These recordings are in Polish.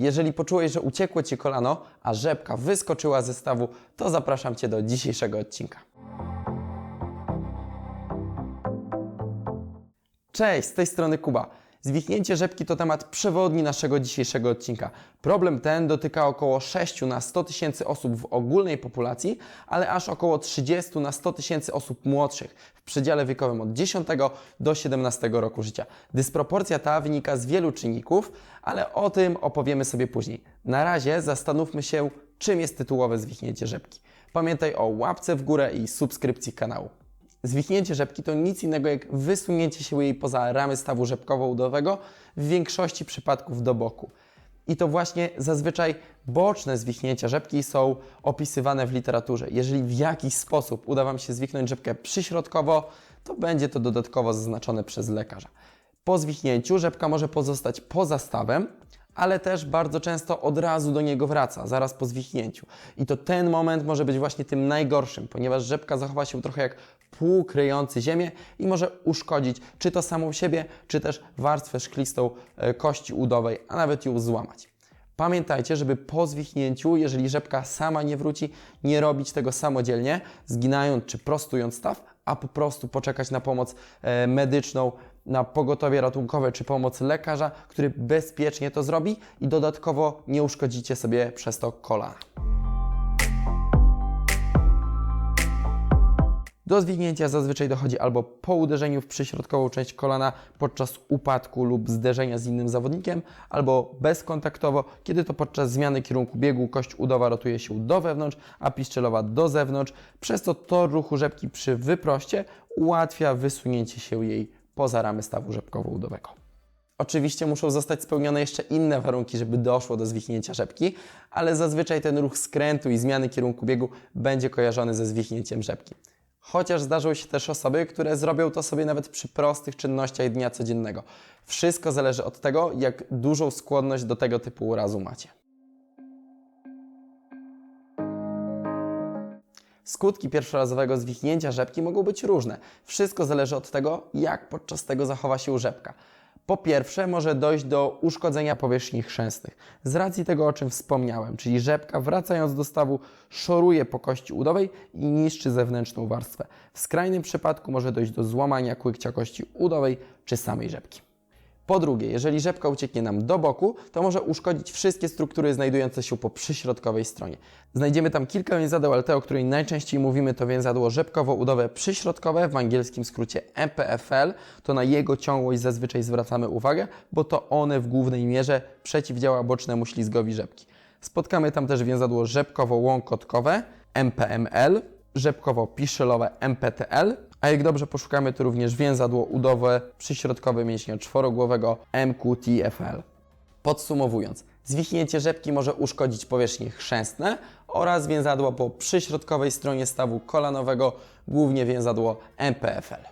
Jeżeli poczułeś, że uciekło Ci kolano, a rzepka wyskoczyła ze stawu, to zapraszam Cię do dzisiejszego odcinka. Cześć, z tej strony Kuba. Zwichnięcie rzepki to temat przewodni naszego dzisiejszego odcinka. Problem ten dotyka około 6 na 100 tysięcy osób w ogólnej populacji, ale aż około 30 na 100 tysięcy osób młodszych w przedziale wiekowym od 10 do 17 roku życia. Dysproporcja ta wynika z wielu czynników, ale o tym opowiemy sobie później. Na razie zastanówmy się, czym jest tytułowe zwichnięcie rzepki. Pamiętaj o łapce w górę i subskrypcji kanału. Zwichnięcie rzepki to nic innego jak wysunięcie się jej poza ramy stawu rzepkowo-udowego, w większości przypadków do boku. I to właśnie zazwyczaj boczne zwichnięcia rzepki są opisywane w literaturze. Jeżeli w jakiś sposób uda Wam się zwichnąć rzepkę przyśrodkowo, to będzie to dodatkowo zaznaczone przez lekarza. Po zwichnięciu rzepka może pozostać poza stawem, ale też bardzo często od razu do niego wraca, zaraz po zwichnięciu. I to ten moment może być właśnie tym najgorszym, ponieważ rzepka zachowa się trochę jak pół kryjący ziemię i może uszkodzić czy to samą siebie, czy też warstwę szklistą e, kości udowej, a nawet ją złamać. Pamiętajcie, żeby po zwichnięciu, jeżeli rzepka sama nie wróci, nie robić tego samodzielnie, zginając czy prostując staw, a po prostu poczekać na pomoc e, medyczną, na pogotowie ratunkowe czy pomoc lekarza, który bezpiecznie to zrobi i dodatkowo nie uszkodzicie sobie przez to kolana. Do zwinięcia zazwyczaj dochodzi albo po uderzeniu w przyśrodkową część kolana podczas upadku lub zderzenia z innym zawodnikiem, albo bezkontaktowo, kiedy to podczas zmiany kierunku biegu kość udowa rotuje się do wewnątrz, a piszczelowa do zewnątrz, przez to tor ruchu rzepki przy wyproście ułatwia wysunięcie się jej poza ramy stawu rzepkowo-udowego. Oczywiście muszą zostać spełnione jeszcze inne warunki, żeby doszło do zwichnięcia rzepki, ale zazwyczaj ten ruch skrętu i zmiany kierunku biegu będzie kojarzony ze zwichnięciem rzepki. Chociaż zdarzyły się też osoby, które zrobią to sobie nawet przy prostych czynnościach dnia codziennego. Wszystko zależy od tego, jak dużą skłonność do tego typu urazu macie. Skutki pierwszorazowego zwichnięcia rzepki mogą być różne. Wszystko zależy od tego, jak podczas tego zachowa się rzepka. Po pierwsze, może dojść do uszkodzenia powierzchni chrzęstnych. Z racji tego, o czym wspomniałem, czyli rzepka wracając do stawu szoruje po kości udowej i niszczy zewnętrzną warstwę. W skrajnym przypadku może dojść do złamania kłykcia kości udowej czy samej rzepki. Po drugie, jeżeli rzepka ucieknie nam do boku, to może uszkodzić wszystkie struktury znajdujące się po przyśrodkowej stronie. Znajdziemy tam kilka więzadeł, ale te, o której najczęściej mówimy, to więzadło rzepkowo-udowe przyśrodkowe, w angielskim skrócie MPFL. To na jego ciągłość zazwyczaj zwracamy uwagę, bo to one w głównej mierze przeciwdziała bocznemu ślizgowi rzepki. Spotkamy tam też więzadło rzepkowo-łąkotkowe MPML, rzepkowo-piszylowe MPTL, a jak dobrze poszukamy, to również więzadło udowe przyśrodkowe mięśnia czworogłowego MQTFL. Podsumowując, zwichnięcie rzepki może uszkodzić powierzchnie chrzęstne oraz więzadło po przyśrodkowej stronie stawu kolanowego, głównie więzadło MPFL.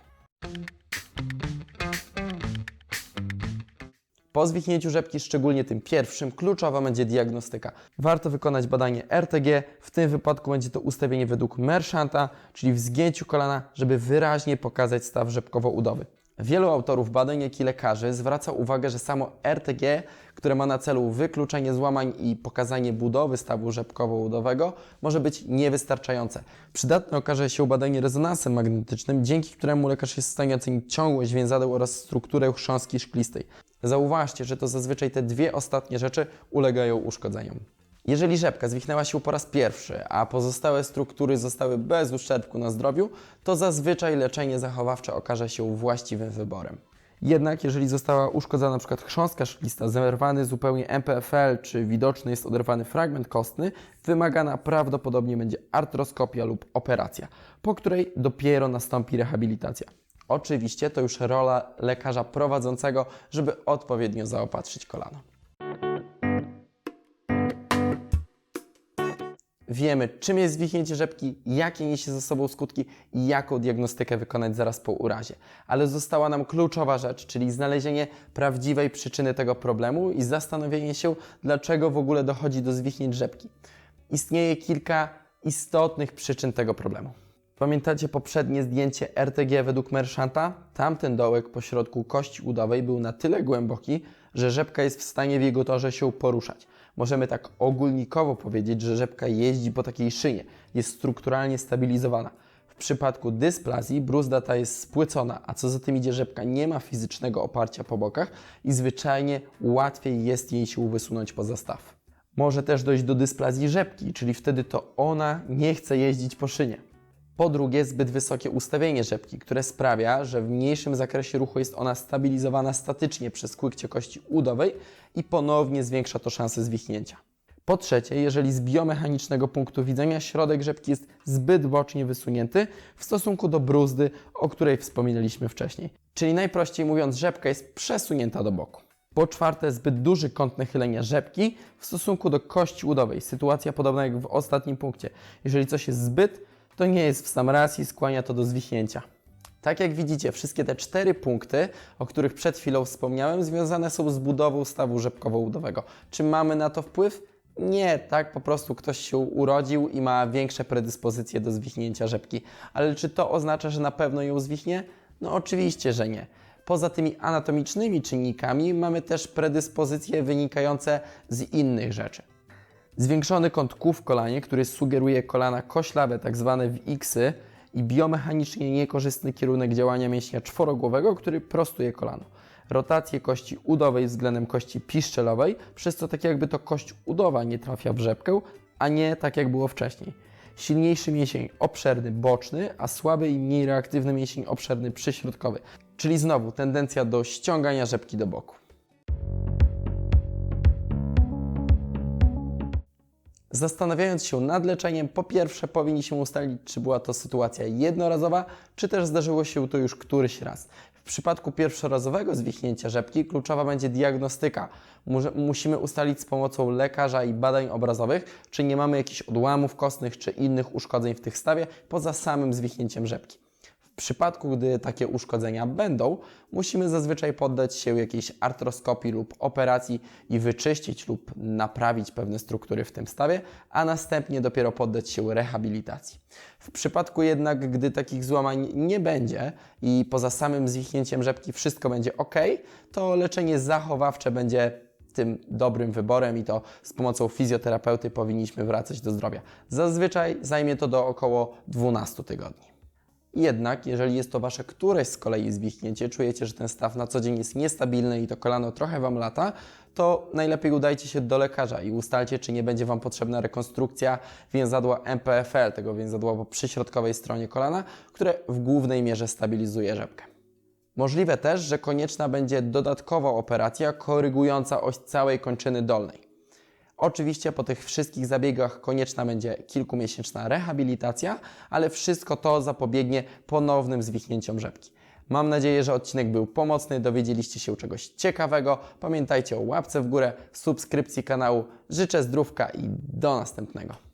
Po zwichnięciu rzepki, szczególnie tym pierwszym, kluczowa będzie diagnostyka. Warto wykonać badanie RTG, w tym wypadku będzie to ustawienie według Merchanta, czyli w zgięciu kolana, żeby wyraźnie pokazać staw rzepkowo-udowy. Wielu autorów badań, jak i lekarzy zwraca uwagę, że samo RTG, które ma na celu wykluczenie złamań i pokazanie budowy stawu rzepkowo-udowego, może być niewystarczające. Przydatne okaże się badanie rezonansem magnetycznym, dzięki któremu lekarz jest w stanie ocenić ciągłość więzadeł oraz strukturę chrząstki szklistej. Zauważcie, że to zazwyczaj te dwie ostatnie rzeczy ulegają uszkodzeniom. Jeżeli rzepka zwichnęła się po raz pierwszy, a pozostałe struktury zostały bez uszczerbku na zdrowiu, to zazwyczaj leczenie zachowawcze okaże się właściwym wyborem. Jednak jeżeli została uszkodzona np. chrząstka szklista, zerwany zupełnie MPFL, czy widoczny jest oderwany fragment kostny, wymagana prawdopodobnie będzie artroskopia lub operacja, po której dopiero nastąpi rehabilitacja. Oczywiście to już rola lekarza prowadzącego, żeby odpowiednio zaopatrzyć kolano. Wiemy, czym jest zwichnięcie rzepki, jakie niesie ze sobą skutki i jaką diagnostykę wykonać zaraz po urazie. Ale została nam kluczowa rzecz, czyli znalezienie prawdziwej przyczyny tego problemu i zastanowienie się, dlaczego w ogóle dochodzi do zwichnięć rzepki. Istnieje kilka istotnych przyczyn tego problemu. Pamiętacie poprzednie zdjęcie RTG według Merchanta? Tamten dołek pośrodku kości udowej był na tyle głęboki, że rzepka jest w stanie w jego torze się poruszać. Możemy tak ogólnikowo powiedzieć, że rzepka jeździ po takiej szynie, jest strukturalnie stabilizowana. W przypadku dysplazji bruzda ta jest spłycona, a co za tym idzie, rzepka nie ma fizycznego oparcia po bokach i zwyczajnie łatwiej jest jej się wysunąć poza staw. Może też dojść do dysplazji rzepki, czyli wtedy to ona nie chce jeździć po szynie. Po drugie, zbyt wysokie ustawienie rzepki, które sprawia, że w mniejszym zakresie ruchu jest ona stabilizowana statycznie przez kłykcie kości udowej i ponownie zwiększa to szanse zwichnięcia. Po trzecie, jeżeli z biomechanicznego punktu widzenia środek rzepki jest zbyt bocznie wysunięty w stosunku do bruzdy, o której wspominaliśmy wcześniej. Czyli najprościej mówiąc, rzepka jest przesunięta do boku. Po czwarte, zbyt duży kąt nachylenia rzepki w stosunku do kości udowej. Sytuacja podobna jak w ostatnim punkcie. Jeżeli coś jest zbyt, to nie jest w sam raz i skłania to do zwichnięcia. Tak jak widzicie, wszystkie te cztery punkty, o których przed chwilą wspomniałem, związane są z budową stawu rzepkowo-udowego. Czy mamy na to wpływ? Nie, tak po prostu ktoś się urodził i ma większe predyspozycje do zwichnięcia rzepki. Ale czy to oznacza, że na pewno ją zwichnie? No oczywiście, że nie. Poza tymi anatomicznymi czynnikami mamy też predyspozycje wynikające z innych rzeczy. Zwiększony kąt kół w kolanie, który sugeruje kolana koślawe, tak zwane w X-y i biomechanicznie niekorzystny kierunek działania mięśnia czworogłowego, który prostuje kolano. Rotację kości udowej względem kości piszczelowej, przez co tak jakby to kość udowa nie trafia w rzepkę, a nie tak jak było wcześniej. Silniejszy mięsień obszerny boczny, a słaby i mniej reaktywny mięsień obszerny przyśrodkowy. Czyli znowu tendencja do ściągania rzepki do boku. Zastanawiając się nad leczeniem, po pierwsze powinniśmy ustalić, czy była to sytuacja jednorazowa, czy też zdarzyło się to już któryś raz. W przypadku pierwszorazowego zwichnięcia rzepki kluczowa będzie diagnostyka. Musimy ustalić z pomocą lekarza i badań obrazowych, czy nie mamy jakichś odłamów kostnych czy innych uszkodzeń w tych stawie poza samym zwichnięciem rzepki. W przypadku, gdy takie uszkodzenia będą, musimy zazwyczaj poddać się jakiejś artroskopii lub operacji i wyczyścić lub naprawić pewne struktury w tym stawie, a następnie dopiero poddać się rehabilitacji. W przypadku jednak, gdy takich złamań nie będzie i poza samym zwichnięciem rzepki wszystko będzie ok, to leczenie zachowawcze będzie tym dobrym wyborem i to z pomocą fizjoterapeuty powinniśmy wracać do zdrowia. Zazwyczaj zajmie to do około 12 tygodni. Jednak, jeżeli jest to Wasze któreś z kolei zwichnięcie, czujecie, że ten staw na co dzień jest niestabilny i to kolano trochę Wam lata, to najlepiej udajcie się do lekarza i ustalcie, czy nie będzie Wam potrzebna rekonstrukcja więzadła MPFL, tego więzadła po przyśrodkowej stronie kolana, które w głównej mierze stabilizuje rzepkę. Możliwe też, że konieczna będzie dodatkowa operacja korygująca oś całej kończyny dolnej. Oczywiście po tych wszystkich zabiegach konieczna będzie kilkumiesięczna rehabilitacja, ale wszystko to zapobiegnie ponownym zwichnięciom rzepki. Mam nadzieję, że odcinek był pomocny, dowiedzieliście się czegoś ciekawego. Pamiętajcie o łapce w górę, subskrypcji kanału. Życzę zdrówka i do następnego.